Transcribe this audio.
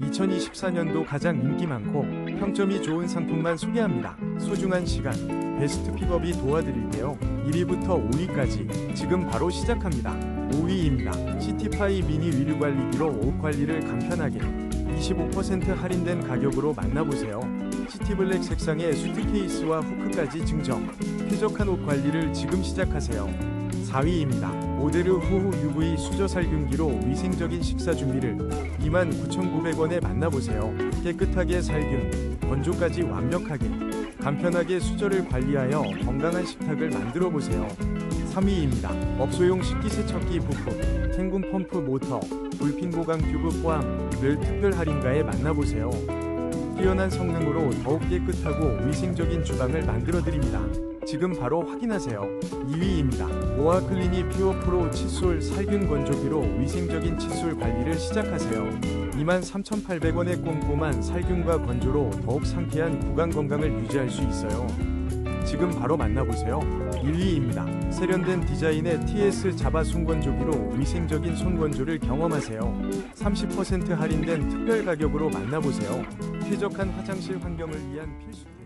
2024년도 가장 인기 많고 평점이 좋은 상품만 소개합니다. 소중한 시간, 베스트 픽업이 도와드릴게요. 1위부터 5위까지 지금 바로 시작합니다. 5위입니다. 시티파이 미니 위류 관리기로 옷 관리를 간편하게 25% 할인된 가격으로 만나보세요. 시티블랙 색상의 수트 케이스와 후크까지 증정. 쾌적한 옷 관리를 지금 시작하세요. 4위입니다. 오데르 호후 UV 수저 살균기로 위생적인 식사 준비를 29,900원에 만나보세요. 깨끗하게 살균, 건조까지 완벽하게, 간편하게 수저를 관리하여 건강한 식탁을 만들어 보세요. 3위입니다. 업소용 식기세척기 부품, 탱군 펌프 모터, 불핀 보강 튜브 포함을 특별 할인가에 만나보세요. 뛰어난 성능으로 더욱 깨끗하고 위생적인 주방을 만들어 드립니다. 지금 바로 확인하세요. 2위입니다. 모아 클리니 퓨어 프로 칫솔 살균 건조기로 위생적인 칫솔 관리를 시작하세요. 23,800원의 꼼꼼한 살균과 건조로 더욱 상쾌한 구강 건강을 유지할 수 있어요. 지금 바로 만나보세요. 1위입니다. 세련된 디자인의 TS 자바 손건조기로 위생적인 손건조를 경험하세요. 30% 할인된 특별 가격으로 만나보세요. 쾌적한 화장실 환경을 위한 필수.